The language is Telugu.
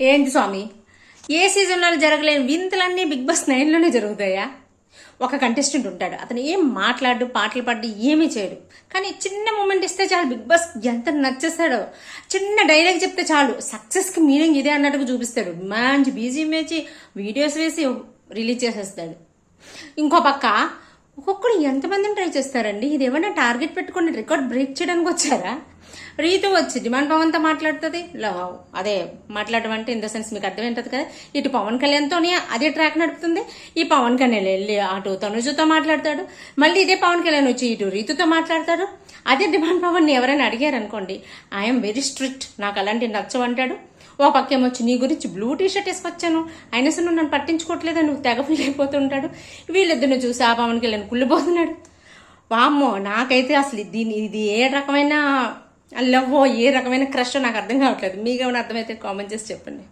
ఏంటి స్వామి? ఏ సీజన్లో జరగలేని వింతలన్నీ బిగ్ బాస్ నైన్లోనే జరుగుతాయా? ఒక కంటెస్టెంట్ ఉంటాడు. అతను ఏం మాట్లాడు పాటలు పాడు ఏమీ చేయడు. కానీ చిన్న మూమెంట్ ఇస్తే చాలు బిగ్ బాస్ ఎంత నచ్చేస్తాడో. చిన్న డైలాగ్ చెప్తే చాలు. సక్సెస్కి మీనింగ్ ఇదే అన్నట్టుగా చూపిస్తాడు. మంచి బీజీ వేసి వీడియోస్ వేసి రిలీజ్ చేసేస్తాడు. ఇంకో పక్క ఒక్కొక్కడు ఎంతమందిని ట్రై చేస్తారండి? ఇది ఏమైనా టార్గెట్ పెట్టుకుని రికార్డ్ బ్రేక్ చేయడానికి వచ్చారా? రీతు వచ్చి డిమాండ్ పవన్తో మాట్లాడుతుంది. అదే మాట్లాడడం అంటే ఇన్ ద సెన్స్ మీకు అర్థమైంటుంది కదా. ఇటు పవన్ కళ్యాణ్తోనే అదే ట్రాక్ నడుపుతుంది. ఈ పవన్ కళ్యాణ్ వెళ్ళి అటు తనుజుతో మాట్లాడతాడు. మళ్ళీ ఇదే పవన్ కళ్యాణ్ వచ్చి ఇటు రీతుతో మాట్లాడతాడు. అదే డిమాండ్ పవన్ ఎవరైనా అడిగారు అనుకోండి ఐఎమ్ వెరీ స్ట్రిక్ట్ నాకు అలాంటి నచ్చవంటాడు ఓ పక్కేమో వచ్చి నీ గురించి బ్లూ టీషర్ట్ వేసుకొచ్చాను. అయినా సరే నన్ను పట్టించుకోవట్లేదు? నువ్వు తెగ ఫీల్ అయిపోతుంటాడు వీళ్ళిద్దరిని చూసి ఆ పవన్ కళ్యాణ్ కుళ్ళిపోతున్నాడు. వామ్మో నాకైతే అసలు దీని ఇది ఏ రకమైన లవ్ ఏ రకమైన క్రష్ నాకు అర్థం కావట్లేదు. మీకు ఏమైనా అర్థమైతే కామెంట్ చేసి చెప్పండి.